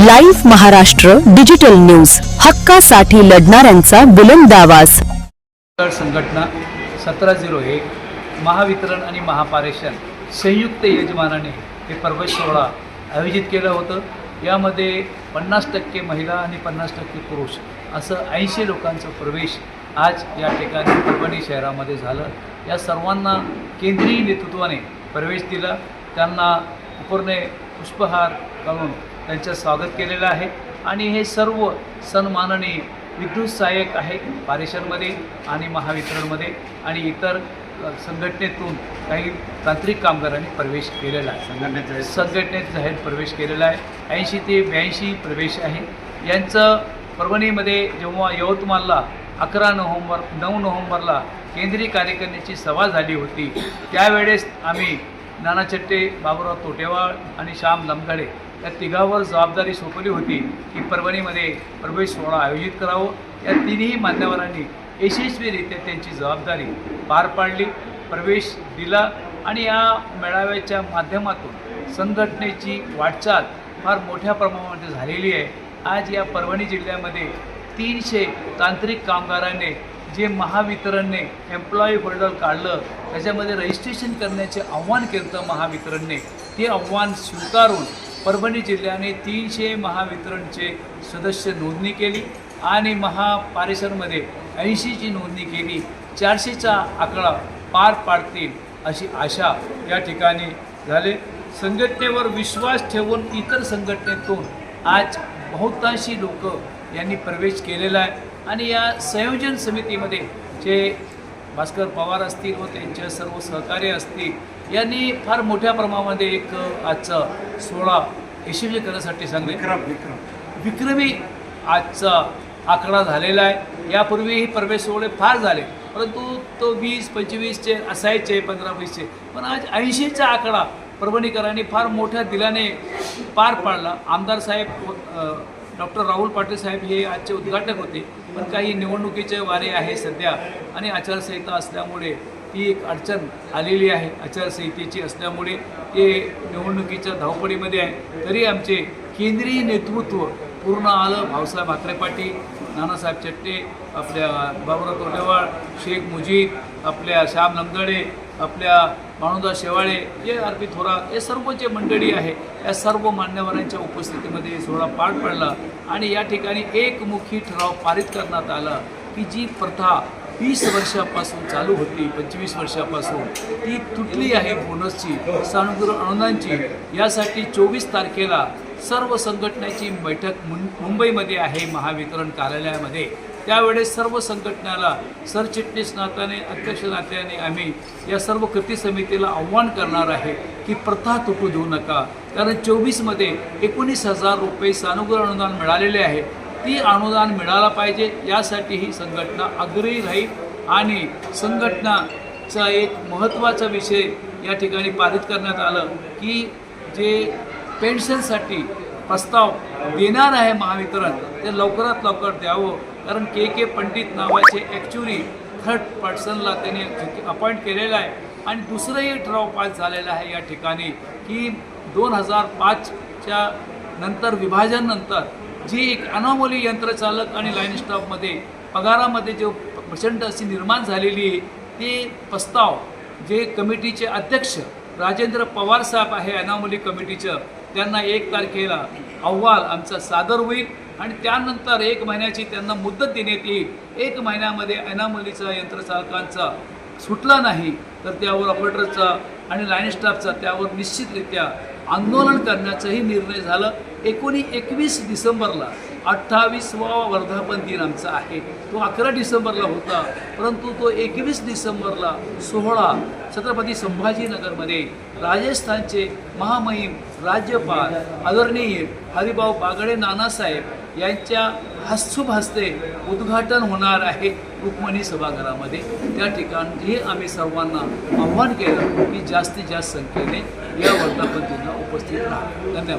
Live Maharashtra digital news. हक्कासाठी लढणाऱ्यांचा बुलंद आवाज. संघटना सतरा झिरो एक महावितरण आणि महापारेषण संयुक्त यजमानाने हे पर्व सोहळा आयोजित केलं होतं. यामध्ये पन्नास टक्के महिला आणि पन्नास टक्के पुरुष असं ऐंशी लोकांचा प्रवेश आज या ठिकाणी परभणी शहरामध्ये झालं. या सर्वांना केंद्रीय नेतृत्वाने प्रवेश दिला. त्यांना उपरणे पुष्पहार करून त्यांचं स्वागत केलेलं आहे. आणि हे सर्व सन्माननीय विद्युत सहाय्यक आहेत पारेषणमध्ये आणि महावितरणमध्ये आणि इतर संघटनेतून काही तांत्रिक कामगारांनी प्रवेश केलेला आहे. संघटनेचे संघटनेत जाहीर प्रवेश केलेला आहे. ऐंशी ते ब्याऐंशी प्रवेश आहे. यांचं परभणीमध्ये जेव्हा यवतमाळला अकरा नोव्हेंबर नऊ नोव्हेंबरला केंद्रीय कार्यकारिणीची सभा झाली होती त्यावेळेस आम्ही नाना चट्टे बाबुराव तोटेवाळ आणि श्याम लमगाडे या तिघावर जबाबदारी सोपवली होती की परभणीमध्ये प्रवेश सोहळा आयोजित करावं. या तिन्ही मान्यवरांनी यशस्वीरित्या त्यांची जबाबदारी पार पाडली प्रवेश दिला आणि या मेळाव्याच्या माध्यमातून संघटनेची वाटचाल फार मोठ्या प्रमाणामध्ये झालेली आहे. आज या परभणी जिल्ह्यामध्ये तीनशे तांत्रिक कामगारांनी जे महावितरणने एम्प्लॉई होल्डर काढलं त्याच्यामध्ये रजिस्ट्रेशन करण्याचे आव्हान केलं महावितरणने ते आव्हान स्वीकारून परभणी जिल्ह्याने तीनशे महावितरणचे सदस्य नोंदणी केली आणि महापारेसरमध्ये ऐंशीची नोंदणी केली. चारशेचा आकडा पार पाडतील अशी आशा या ठिकाणी झाले. संघटनेवर विश्वास ठेवून इतर संघटनेतून आज बहुतांशी लोक यांनी प्रवेश केलेला आहे. आणि या संयोजन समितीमध्ये जे भास्कर पवार असतील व त्यांचे सर्व सहकार्य असतील यांनी फार मोठ्या प्रमाणामध्ये एक आजचा सोहळा यशस्वी करण्यासाठी सांगले. विक्रम विक्रम. विक्रमी आजचा आकडा झालेला आहे. यापूर्वीही प्रवेश सोहळे फार झाले परंतु तो वीस पंचवीसचे असायचे पंधरा वीसचे पण आज ऐंशीचा आकडा परभणीकरांनी फार मोठ्या दिलाने पार पाडला. आमदार साहेब डॉक्टर राहुल पाटील साहेब हे आजचे उद्घाटक होते. पण काही निवडणुकीचे वारे आहे सध्या आणि आचारसंहिता असल्यामुळे ती एक अडचण आलेली आहे. आचारसंहितेची असल्यामुळे ते निवडणुकीच्या धावपळीमध्ये आहे. तरी आमचे केंद्रीय नेतृत्व पूर्ण आलं. भाऊसाहेब म्हात्रे पाटील नानासाहेब चट्टे आपल्या बाबुराव तोडेवाळ शेख मुजीब आपल्या श्याम लमदडे आपल्या माणुदास शेवाळे जे आर पी थोरात हे सर्व जे मंडळी आहे या सर्व मान्यवरांच्या उपस्थितीमध्ये सोहळा पार पडला आणि या ठिकाणी एकमुखी ठराव पारित करण्यात आला की जी प्रथा वीस वर्षापासून चालू होती पंचवीस वर्षापासून ती तुटली आहे बोनसची सानुग्रह अनुदानची. यासाठी चोवीस तारखेला सर्व संघटनेची बैठक मुं मुंबईमध्ये आहे महावितरण कार्यालयामध्ये. त्यावेळेस सर्व संघटनेला सरचिटणीस नात्याने अध्यक्ष नात्याने आम्ही या सर्व कृती समितीला आव्हान करणार आहे की प्रथा तुटू देऊ नका. कारण चोवीसमध्ये एकोणीस हजार रुपये सानुग्रह अनुदान मिळालेले आहे. ती अनुदान मिळाला पाहिजे यासाठी ही संघटना आग्रही राहील आणि संघटनाचा एक महत्त्वाचा विषय या ठिकाणी पारित करण्यात आलं की जे पेन्शनसाठी प्रस्ताव देणार आहे महावितरण ते लवकरात लवकर द्यावं. कारण के के पंडित नावाचे ॲक्च्युली थर्ड पर्सनला त्यांनी अपॉइंट केलेलं आहे. आणि दुसरंही ठराव पास झालेला आहे या ठिकाणी की दोन हजार पाचच्या नंतर विभाजननंतर जी एक अनामोली यंत्रचालक आणि लाईन स्टाफमध्ये पगारामध्ये जो प्रचंड अशी निर्माण झालेली आहे ते प्रस्ताव जे कमिटीचे अध्यक्ष राजेंद्र पवार साहेब आहे अनामोली कमिटीचं त्यांना एक तारखेला अहवाल आमचा सादर होईल आणि त्यानंतर एक महिन्याची त्यांना मुदत देण्यात येईल. एक महिन्यामध्ये अनामलीचा यंत्रचालकांचा सुटला नाही तर त्यावर ऑपरेटरचा आणि लाईन स्टाफचा त्यावर निश्चितरित्या आंदोलन करण्याचाही निर्णय झाला. एकोणी एकवीस डिसेंबरला अठ्ठावीसवा वर्धापन दिन आमचा आहे. तो अकरा डिसेंबरला होता परंतु तो एकवीस डिसेंबरला सोहळा छत्रपती संभाजीनगरमध्ये राजस्थानचे महामहिम राज्यपाल आदरणीय हरिभाऊ बागडे नानासाहेब यांच्या हस्तुभ हस्ते उद्घाटन होणार आहे रुक्मणी सभागृहामध्ये. त्या ठिकाणी आम्ही सर्वांना आव्हान केलं की जास्तीत जास्त संख्येने या वर्धापन दिनाला उपस्थित राहा धन्यवाद.